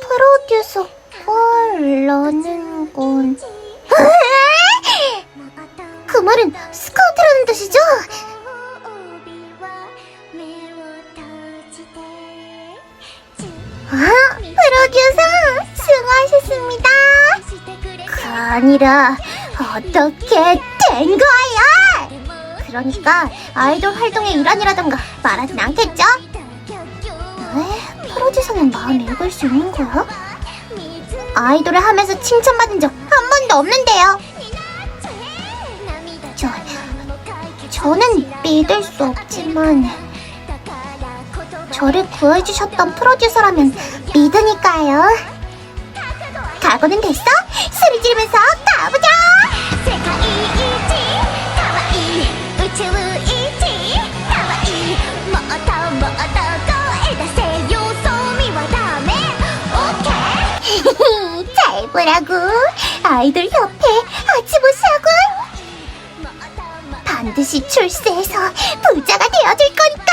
프로듀서 꼴러는군. 그 말은 스카우트라는 뜻이죠? 아, 프로듀서 수고하셨습니다. 그 아니라 어떻게 된 거야? 그러니까 아이돌 활동의 일환이라던가 말하진 않겠죠? 왜 프로듀서는 마음 읽을 수 있는 거야? 아이돌을 하면서 칭찬받은 적 한 번도 없는데요. 저, 저는 믿을 수 없지만 저를 구해주셨던 프로듀서라면 믿으니까요. 각오는 됐어? 소리 지르면서 가보자! 뭐라고? 아이돌 협회 아치부 사관? 반드시 출세해서 부자가 되어줄 거니까!